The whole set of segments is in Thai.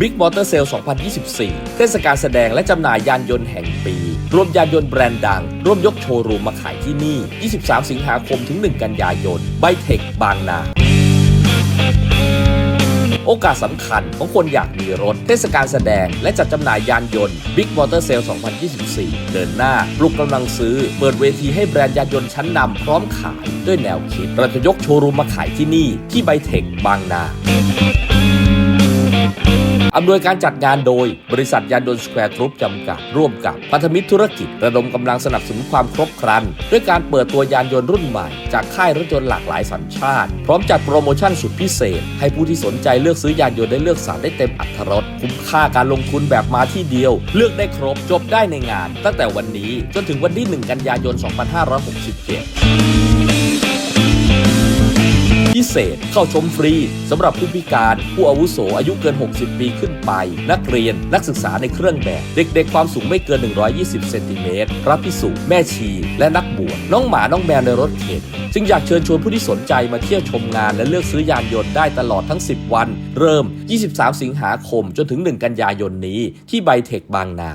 Big Motor Sale 2024 เทศกาลแสดงและจำหน่ายยานยนต์แห่งปี รวมยานยนต์แบรนด์ดัง ร่วมยกโชว์รูมมาขายที่นี่ 23 สิงหาคมถึง 1 กันยายนไบเทคบางนาโอกาสสำคัญของคนอยากมีรถ เทศกาลแสดงและจัดจำหน่ายยานยนต์ Big Motor Sale 2024 เดินหน้า ปลุกกำลังซื้อ เปิดเวทีให้แบรนด์ยานยนต์ชั้นนำพร้อมขาย ด้วยแนวคิดเราจะยกโชว์รูมมาขายที่นี่ ที่ไบเทคบางนา อำนวยการจัดงานโดย บริษัทยานยนต์สแควร์ทรูปจำกัด ร่วมกับพันธมิตรธุรกิจ ระดมกำลังสนับสนุนความครบครัน ด้วยการเปิดตัวยานยนต์รุ่นใหม่ จากค่ายรถยนต์หลากหลายสัญชาติ พร้อมจัดโปรโมชั่นสุดพิเศษ ให้ผู้ที่สนใจเลือกซื้อยานยนต์ได้เลือกสรรได้เต็มอัตรสคุ้มค่าการลงทุนแบบมาที่เดียว เลือกได้ครบจบได้ในงาน ตั้งแต่วันนี้จนถึงวันที่ 1 กันยายน 2567 เศษเข้าชมฟรีสำหรับผู้พิการ ผู้อาวุโสอายุเกิน 60 ปีขึ้นไป นักเรียนนักศึกษาในเครื่องแบบ เด็กๆ ความสูงไม่เกิน 120 เซนติเมตรพระพิสุแม่ชี และนักบวชน้องหมาน้องแมวในรถเข็นจึงอยากเชิญชวนผู้ที่สนใจมาเที่ยวชมงาน และเลือกซื้อยานยนต์ได้ตลอดทั้ง 10 วัน เริ่ม 23 สิงหาคม จนถึง 1 กันยายนนี้ที่ไบเทคบางนา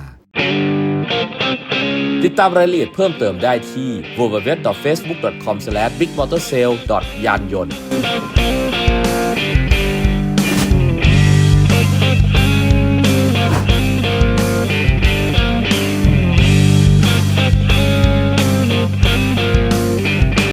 ติดตามรายละเอียดเพิ่มเติมได้ที่ www.facebook.com/bigmotorsale ยานยนต์